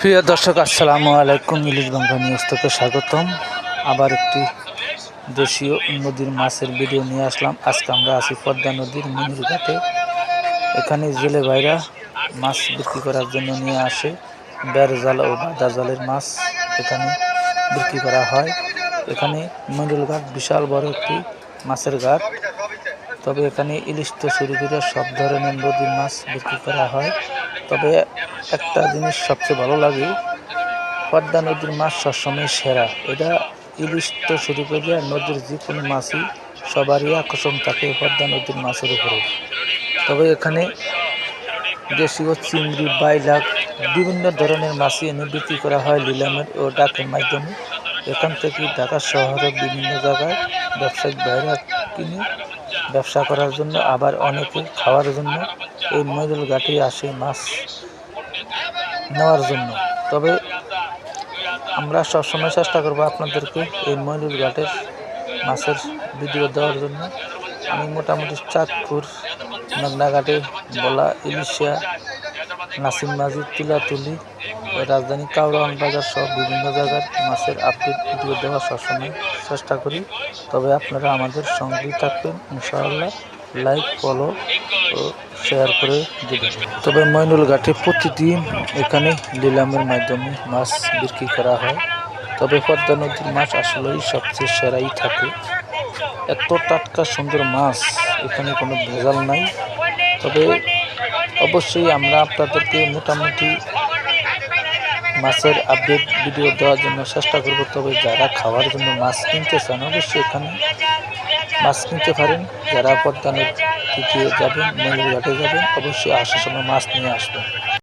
প্রিয় দর্শক, আসসালামু আলাইকুম। ইলিশ বাংলা নিউজ থেকে স্বাগতম। আবার একটি দেশীয় নদীর মাছের ভিডিও নিয়ে আসলাম। আজকে আমরা আছি পদ্মা নদীর মনির ঘাটে এখানে জেলে ভাইরা মাছ বিক্রি করার জন্য নিয়ে আসে। বের জাল ও বাদা জালের মাছ এখানে বিক্রি করা হয়। এখানে মনিরুল ঘাট বিশাল বড় একটি মাছের ঘাট। তবে এখানে ইলিশ তো শুরু করে সব ধরনের নদীর মাছ বিক্রি করা হয়। তবে একটা জিনিস সবচেয়ে ভালো লাগে, পদ্মা নদীর মাছ সবসময় সেরা। এটা ইলিশ তো শুরু করে নদীর যে কোনো মাছই সবারই আকর্ষণ থাকে পদ্মা নদীর মাছের উপরে। তবে এখানে দেশীয় চিংড়ি, বাইলাক, বিভিন্ন ধরনের মাছই এনে বিক্রি করা হয় লিলামের ও ডাকের মাধ্যমে। এখান থেকে ঢাকা শহরের বিভিন্ন জায়গায় ব্যবসায়িক বাইরা কিনে ব্যবসা করার জন্য, আবার অনেকে খাওয়ার জন্য এই ময়দুল ঘাটে আসে মাছ নেওয়ার জন্য। তবে আমরা সবসময় চেষ্টা করব আপনাদেরকে এই ময়দুল ঘাটের মাছের ভিডিও দেওয়ার জন্য। আমি মোটামুটি চাঁদপুর নগনাঘাটে বলা ইলিশিয়া নাসিম মাজিদ তুলাতুলি রাজধানী কাউরান বাজার সহ বিভিন্ন জায়গার মাছের আপডেট ভিডিও দেওয়ার সবসময় চেষ্টা করি। তবে আপনারা আমাদের সঙ্গেই থাকবেন, ইনশাআল্লাহ। লাইক, ফলো ও শেয়ার করে দেবেন। তবে মইনুল ঘাটে প্রতিদিন এখানে নিলামের মাধ্যমে মাছ বিক্রি করা হয়। তবে পদ্মা নদীর মাছ আসলেই সবচেয়ে সেরাই থাকে। এত টাটকা সুন্দর মাছ, এখানে কোনো ভেজাল নাই। তবে অবশ্যই আমরা আপনাদেরকে মোটামুটি মাছের আপডেট ভিডিও দেওয়ার জন্য চেষ্টা করব, তবে যারা খাওয়ার জন্য মাছ কিনতে চান, অবশ্যই এখানে মাছ কিনতে পারেন। যারা পদ্মানের দিকে যাবেন মন্দির ঘাটে যাবেন, অবশ্যই আসার সময় মাছ নিয়ে আসবেন।